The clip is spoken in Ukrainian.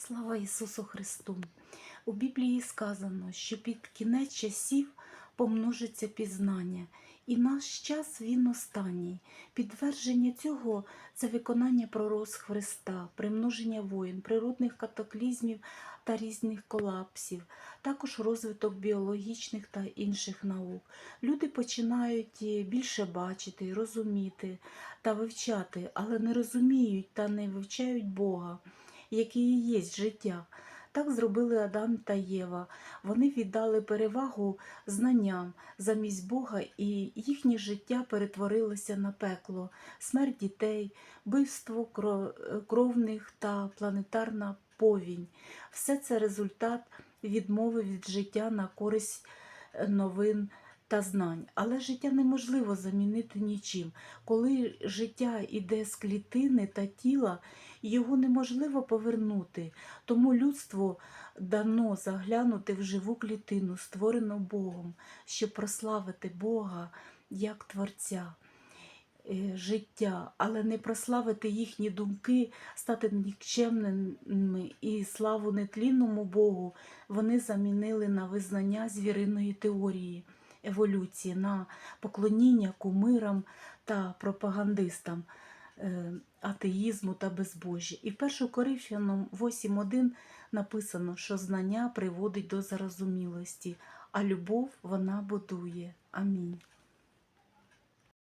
Слава Ісусу Христу! У Біблії сказано, що під кінець часів помножиться пізнання, і наш час він останній. Підтвердження цього це виконання пророцтв Христа, примноження воїн, природних катаклізмів та різних колапсів, також розвиток біологічних та інших наук. Люди починають е, більше бачити, розуміти та вивчати, але не розуміють та не вивчають Бога який і є життя. Так зробили Адам та Єва. Вони віддали перевагу знанням замість Бога, і їхнє життя перетворилося на пекло, смерть дітей, вбивство кро- кровних та планетарна повінь. Все це результат відмови від життя на користь новин та знань. Але життя неможливо замінити нічим. Коли життя іде з клітини та тіла, його неможливо повернути. Тому людству дано заглянути в живу клітину, створену Богом, щоб прославити Бога як Творця. е, Життя, але не прославити їхні думки, стати нікчемними і славу нетлінному Богу вони замінили на визнання звіриної теорії еволюції, на поклоніння кумирам та пропагандистам е, атеїзму та безбожжя. І в 1 Коринфянам 8.1 написано, що знання приводить до зарозумілості, а любов вона будує. Амінь.